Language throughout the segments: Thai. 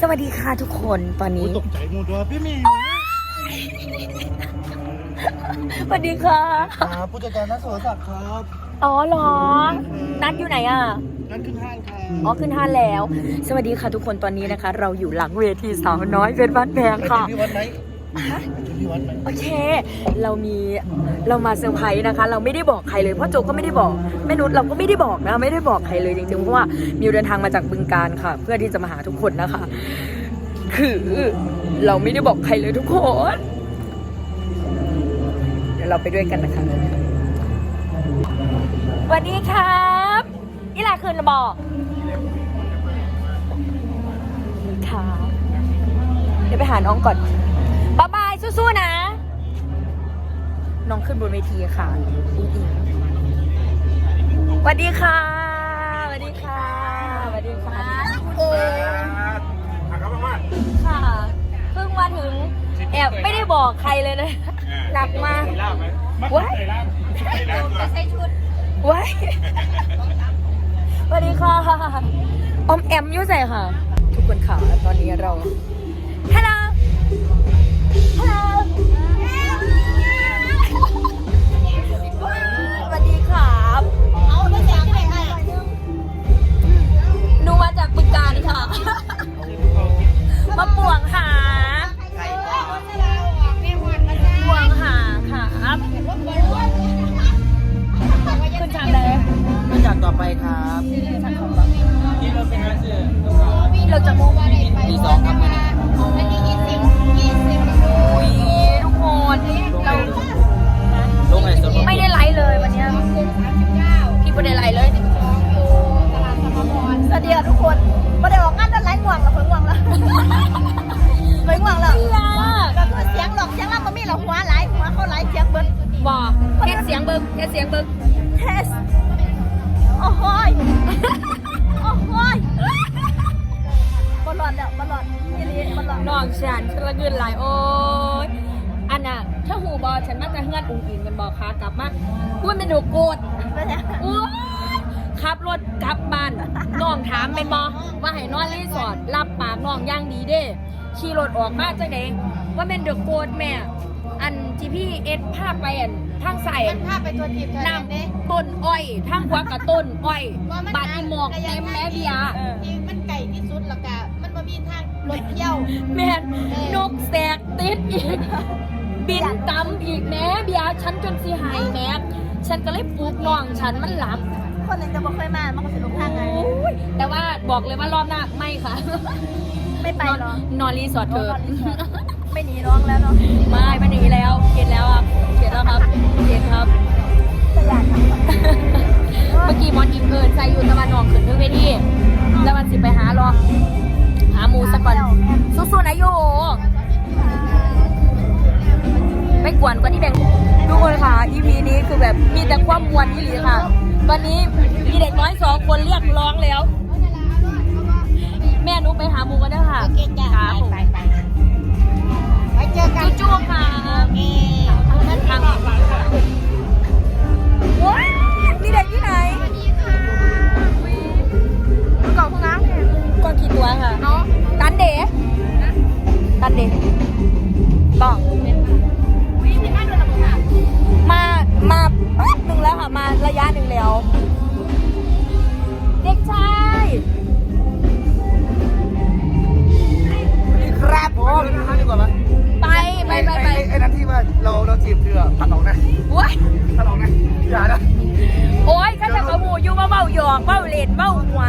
สวัสดีค่ะทุกคนตอนนี้ตกใจหมดว่าพี่หมีสวัสดีค่ะครับผู้จัดการนักโสศักดิ์ครับอ๋อเหรอ นัดอยู่ไหนอะ นั่นขึ้นห้างครับอ๋อขึ้นห้านแล้ว สวัสดีค่ะทุกคนตอนนี้นะคะ เราอยู่หลังเวทีสาวน้อยเป็นบ้านแพงไปค่ะที่วัดไหนไปที่วัดไหน โอเค เรามีเรามาเซอร์ไพรส์นะคะ เราไม่ได้บอกใครเลยเพราะโจก็ไม่ได้บอกแม่นุชเราก็ไม่ได้บอกนะไม่ได้บอกใครเลยจริงๆเพราะว่ามิวเดินทางมาจากบึงการค่ะ เพื่อที่จะมาหาทุกคนนะคะ คือเราไม่ได้บอกใครเลยทุกคนเดี๋ยวเราไปด้วยกันนะคะสวัสดีครับอีหลาคืนระบอกค่ะเดี๋ยวไปหาน้องก่อน บ๊ายบายสู้ๆนะ น้องขึ้นบนเวทีค่ะอุ๊ยสวัสดีค่ะสวัสดีค่ะสวัสดีค่ะเออค่ะ เพิ่งมาถึงแอบไม่ได้บอกใครเลยนะหนักมากว้ายว้ายสวัสดีค่ะออมแอมยุ่ใส่ค่ะ ทุกคนค่ะตอนนี้เราฮัลโหล ต่อไปครับเราจะปีสองครับอุ้ยทุกคนเราลงไหนสดไม่ได้ไลฟ์เลยวันเนี้ยพี่ไม่ได้ไลฟ์เลยสวัสดีค่ะทุกคนมาได้ออกงานด้านไร้ง่วงแล้วเพิ่งง่วงแล้วเพิ่งง่วงแล้วเสียก็คือเสียงหลอกเสียงล่ำมันมีเหราหัวไหลหัวเขาไหลเสียงเบิ้ลบอกแค่เสียงเบิ้งแค่เสียงเบิ้งเทส โอ้โหยโอ้โหยบอลลอนแล้วบอลลอนยี่ลีบอลลอนน้องฉันฉันละเงินหลายโอ้ยอันน่ะถ้าหูบอฉันมาจะเฮือนอุ้งอิงกันบอกค่ะกลับมาพูดเป็นหนูโกรธโอ้ยขับรถกลับบ้านน้องถามเป็นบอว่าให้นอนรีสอร์ทรับปากน้องอย่างดีเด้ขี่รถออกมาจังไดว่าเป็นเดอะโกดแม่ พี่เอ็ดภาพไปอันทางใส่มันพาไปตัวทีมเธอน้เนี่ยำต้นอ้อยทางขวากับต้นอ้อยบาดอีหมอกเต็มแม่เบียร์จริงมันไก่ที่สุดแล้วก็มันบ่มีทางรถเที่ยว แม่นนกแสกติดอีก บินตำอีกแม่เบียร์ฉันจนสิหายแม่ฉันก็เลยปลุกน้องฉันมันหลับ คนหนึ่งจะบ่เคยมา มันก็สิลงทางไง โอ้ยแต่ว่าบอกเลยว่ารอบหน้าไม่ค่ะ ไม่ไปหรอกนอนรีสอร์ทเถอะ ไม่หนีน้องแล้วเนาะไม่ไม่หนีแล้วเขียนแล้วครับเขียนแล้วครับเขียนครับสยานทำก่อนเมื่อกี้มอนอิงเอินใส่อยู่ตะวันออกขึ้นเพื่อเวทีแล้วมันสิไปหารอหาหมูสักก่อนสู้ๆนะโยไม่กวนกว่าที่แบ่งทุกคนค่ะ EP นี้คือแบบมีแต่ความมวลที่หลีค่ะ วันนี้มีเด็กน้อยสองคนเรียกร้องแล้ว แม่หนุไปหาหมูกันเด้อค่ะโอเคจ้ะครับผมไปไปไว้ เจอกันจุ๊บๆค่ะเอทางว้ายมีเด็กที่ไหนกล่องห้องน้ำเนี่ยก็กี่ตัวค่ะเนาะตันเด๋ตันเด๋ต้องวิ่งที่บ้านโดนระเบิดอะมามาแป๊บหนึ่งแล้วค่ะมาระยะหนึ่งแล้ว เด็กชายนี่ครับผมห้างดีกว่าไหม ไปไปไปไป ไอ้นั่นที่ว่าเราเราจีบเธอตัดออกนะว้ายตัดออกนะอย่านะ โอ้ยข้าจะกระหมูอยู่เบาๆหยอกเบาเล่นเบาหัว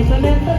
Jerusalem